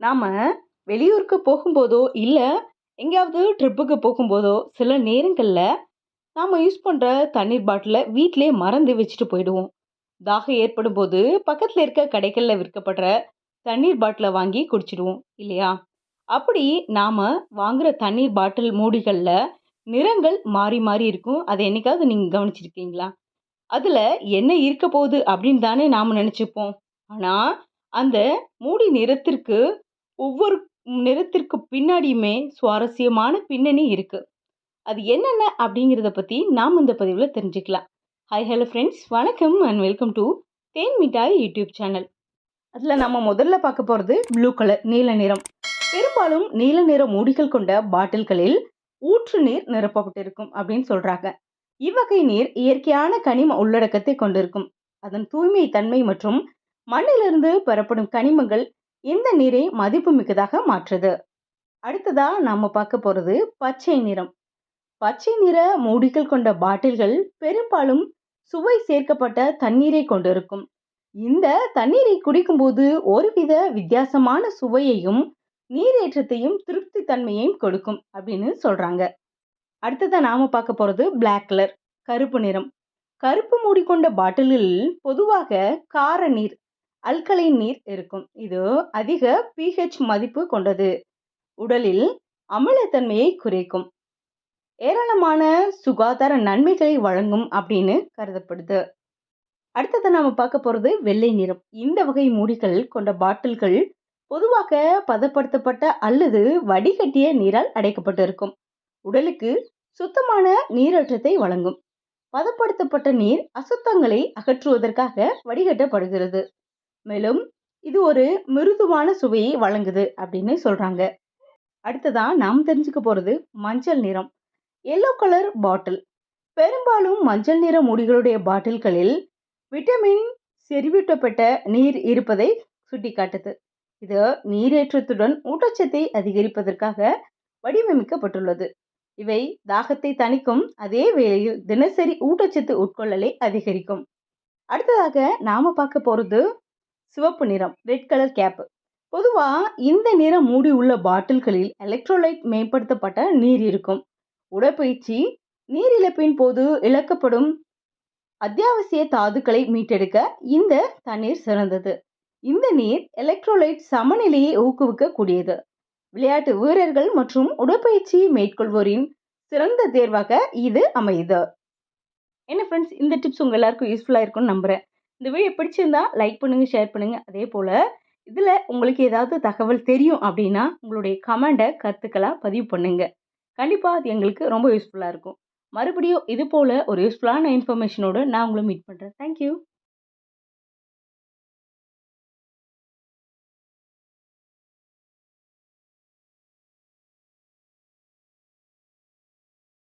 நாம் வெளியூருக்கு போகும்போதோ, இல்லை எங்கேயாவது ட்ரிப்புக்கு போகும்போதோ, சில நேரங்களில் நாம் யூஸ் பண்ணுற தண்ணீர் பாட்டிலை வீட்டிலேயே மறந்து வச்சுட்டு போயிடுவோம். தாகம் ஏற்படும்போது பக்கத்தில் இருக்க கடைகளில் விற்கப்படுற தண்ணீர் பாட்டிலை வாங்கி குடிச்சிடுவோம் இல்லையா? அப்படி நாம் வாங்குகிற தண்ணீர் பாட்டில் மூடிகளில் நிறங்கள் மாறி மாறி இருக்கும். அதை என்னைக்காவது நீங்கள் கவனிச்சிருக்கீங்களா? அதில் என்ன இருக்க போகுது அப்படின்னு தானே நாம் நினச்சிப்போம் ஆனால் அந்த மூடி நிறத்திற்கு ஒவ்வொரு நிறத்திற்கு பின்னாடியுமே சுவாரஸ்யமான பின்னணி இருக்குது அது என்னென்ன அப்படிங்கிறத பற்றி நாம் இந்த பதிவில் தெரிஞ்சுக்கலாம். ஹாய் ஹலோ ஃப்ரெண்ட்ஸ் வணக்கம் and welcome to Then Mittai YouTube channel. அதில் நம்ம முதல்ல பார்க்க போகிறது ப்ளூ கலர் நீல நிறம். பெரும்பாலும் நீல நிற மூடிகள் கொண்ட பாட்டில்களில் ஊற்று நீர் நிரப்பப்பட்டிருக்கும் அப்படின்னு சொல்கிறாங்க இவ்வகை நீர் இயற்கையான கனிம உள்ளடக்கத்தை கொண்டிருக்கும். அதன் தூய்மை தன்மை மற்றும் மண்ணிலிருந்து பெறப்படும் கனிமங்கள் இந்த நீரை மதிப்புமிக்கதாக மாற்றுது. அடுத்ததா நாம பார்க்க போறது பச்சை நிறம். பச்சை நிற மூடிகள் கொண்ட பாட்டில்கள் பெரும்பாலும் சுவை சேர்க்கப்பட்ட தண்ணீரை கொண்டிருக்கும். இந்த தண்ணீரை குடிக்கும்போது ஒருவித வித்தியாசமான சுவையையும் நீரேற்றத்தையும் திருப்தி தன்மையையும் கொடுக்கும் அப்படின்னு சொல்றாங்க. அடுத்ததா நாம பார்க்க போறது பிளாக் கலர் கருப்பு நிறம். கருப்பு மூடி கொண்ட பாட்டிலில் பொதுவாக கார நீர் அல்கலைன் நீர் இருக்கும். இது அதிக பிஹெச் மதிப்பு கொண்டது. உடலில் அமிலத்தன்மையை குறைக்கும். ஏராளமான சுகாதார நன்மைகளை வழங்கும் அப்படின்னு கருதப்படுது. அடுத்தது நாம பார்க்க போறது வெள்ளை நிறம். இந்த வகை மூடிகள் கொண்ட பாட்டில்கள் பொதுவாக பதப்படுத்தப்பட்ட அல்லது வடிகட்டிய நீரால் அடைக்கப்பட்டிருக்கும். உடலுக்கு சுத்தமான நீரேற்றத்தை வழங்கும். பதப்படுத்தப்பட்ட நீர் அசுத்தங்களை அகற்றுவதற்காக வடிகட்டப்படுகிறது. மேலும் இது ஒரு மிருதுவான சுவையை வழங்குது அப்படின்னு சொல்றாங்க. அடுத்ததா நாம் தெரிஞ்சுக்க போறது மஞ்சள் நிறம். எல்லோ கலர் பாட்டில் பெரும்பாலும் மஞ்சள் நிற மூடிகளுடைய பாட்டில்களில் விட்டமின் செறிவூட்டப்பட்ட நீர் இருப்பதை சுட்டிக்காட்டுது. இது நீரேற்றத்துடன் ஊட்டச்சத்தை அதிகரிப்பதற்காக வடிவமைக்கப்பட்டுள்ளது. இவை தாகத்தை தணிக்கும் அதே வேளையில் தினசரி ஊட்டச்சத்து உட்கொள்ளலை அதிகரிக்கும். அடுத்ததாக நாம பார்க்க போறது சிவப்பு நிறம் ரெட் கலர் கேப் பொதுவாக இந்த நிறம் மூடி உள்ள பாட்டில்களில் எலக்ட்ரோலைட் மேம்படுத்தப்பட்ட நீர் இருக்கும். உடற்பயிற்சி நீர் இழப்பின் போது இழக்கப்படும் அத்தியாவசிய தாதுக்களை மீட்டெடுக்க இந்த தண்ணீர் சிறந்தது. இந்த நீர் எலக்ட்ரோலைட் சமநிலையை ஊக்குவிக்கக்கூடியது. விளையாட்டு வீரர்கள் மற்றும் உடற்பயிற்சி மேற்கொள்வோரின் சிறந்த தேர்வாக இது அமையுது. என்ன ஃப்ரெண்ட்ஸ் இந்த டிப்ஸ் உங்கள் எல்லாருக்கும் யூஸ்ஃபுல்லாக இருக்கும்னு நம்புகிறேன் இந்த வீடியோ பிடிச்சிருந்தா லைக் பண்ணுங்கள் ஷேர் பண்ணுங்கள் அதே போல் இதில் உங்களுக்கு ஏதாவது தகவல் தெரியும் அப்படின்னா உங்களுடைய கமெண்டை கருத்துக்களாக பதிவு பண்ணுங்கள் கண்டிப்பாக அது எங்களுக்கு ரொம்ப யூஸ்ஃபுல்லாக இருக்கும். மறுபடியும் இது போல் ஒரு யூஸ்ஃபுல்லான இன்ஃபர்மேஷனோடு நான் உங்களை மீட் பண்ணுறேன் தேங்க்யூ